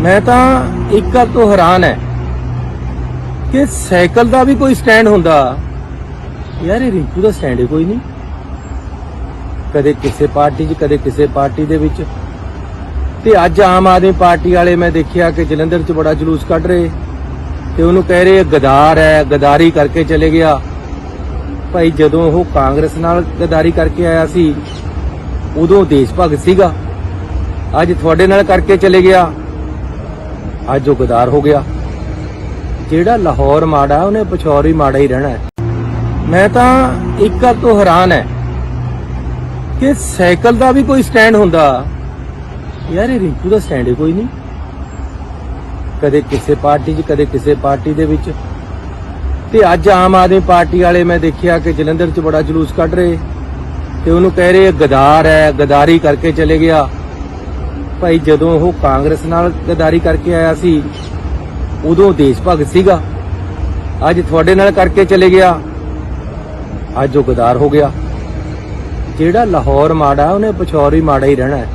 ਮੈਂ ਤਾਂ ਇੱਕ ਗੱਲ ਤੋਂ ਹੈਰਾਨ ਹੈ ਕਿ ਸਾਈਕਲ ਦਾ ਵੀ ਕੋਈ ਸਟੈਂਡ ਹੁੰਦਾ। ਯਾਰ, ਇਹ ਰਿੰਕੂ ਦਾ ਸਟੈਂਡ ਹੀ ਕੋਈ ਨਹੀਂ। ਕਦੇ ਕਿਸੇ ਪਾਰਟੀ 'ਚ, ਕਦੇ ਕਿਸੇ ਪਾਰਟੀ ਦੇ ਵਿੱਚ। ਤੇ ਅੱਜ ਆਮ ਆਦਮੀ ਪਾਰਟੀ ਵਾਲੇ ਮੈਂ ਦੇਖਿਆ ਕਿ ਜਲੰਧਰ 'ਚ ਬੜਾ ਜਲੂਸ ਕੱਢ ਰਹੇ। ਤੇ ਉਹਨੂੰ ਕਹਿ ਰਹੇ ਗਦਾਰ ਹੈ, ਗਦਾਰੀ ਕਰਕੇ ਚਲੇ ਗਿਆ। ਭਾਈ, ਜਦੋਂ ਉਹ ਕਾਂਗਰਸ ਨਾਲ ਗਦਾਰੀ ਕਰਕੇ ਆਇਆ ਸੀ, ਉਦੋਂ ਦੇਸ਼ ਭਗਤ ਸੀਗਾ। ਅੱਜ ਤੁਹਾਡੇ ਨਾਲ ਕਰਕੇ ਚਲੇ ਗਿਆ। ਅੱਜ ਉਹ ਗਦਾਰ ਹੋ ਗਿਆ। ਜਿਹੜਾ ਲਾਹੌਰ ਮਾੜਾ ਉਹਨੇ ਪਛੌਰ ਮਾੜਾ ਹੀ ਰਹਿਣਾ ਹੈ। ਮੈਂ ਤਾਂ ਇੱਕ ਗੱਲ ਤੋਂ ਹੈਰਾਨ ਹੈ ਕਿ ਸਾਈਕਲ ਦਾ ਵੀ ਕੋਈ ਸਟੈਂਡ ਹੁੰਦਾ। ਯਾਰ ਇਹ ਰਿੰਕੂ ਦਾ ਸਟੈਂਡ ਹੀ ਕੋਈ ਨਹੀਂ। ਕਦੇ ਕਿਸੇ ਪਾਰਟੀ 'ਚ, ਕਦੇ ਕਿਸੇ ਪਾਰਟੀ ਦੇ ਵਿੱਚ। ਤੇ ਅੱਜ ਆਮ ਆਦਮੀ ਪਾਰਟੀ ਵਾਲੇ ਮੈਂ ਦੇਖਿਆ ਕਿ ਜਲੰਧਰ 'ਚ ਬੜਾ ਜਲੂਸ ਕੱਢ ਰਹੇ। ਤੇ ਉਹਨੂੰ ਕਹਿ ਰਹੇ ਗਦਾਰ ਹੈ, ਗਦਾਰੀ ਕਰਕੇ ਚਲੇ ਗਿਆ। ਭਾਈ ਜਦੋਂ ਉਹ ਕਾਂਗਰਸ ਨਾਲ ਗਦਾਰੀ ਕਰਕੇ ਆਇਆ ਸੀ, ਉਦੋਂ ਦੇਸ਼ ਭਗਤ ਸੀਗਾ। ਅੱਜ ਤੁਹਾਡੇ ਨਾਲ ਕਰਕੇ ਚਲੇ ਗਿਆ। ਅੱਜ ਉਹ ਗਦਾਰ ਹੋ ਗਿਆ। ਜਿਹੜਾ ਲਾਹੌਰ ਮਾੜਾ, ਉਹਨੇ ਪਛੌਰ ਵੀ ਮਾੜਾ ਹੀ ਰਹਿਣਾ ਹੈ।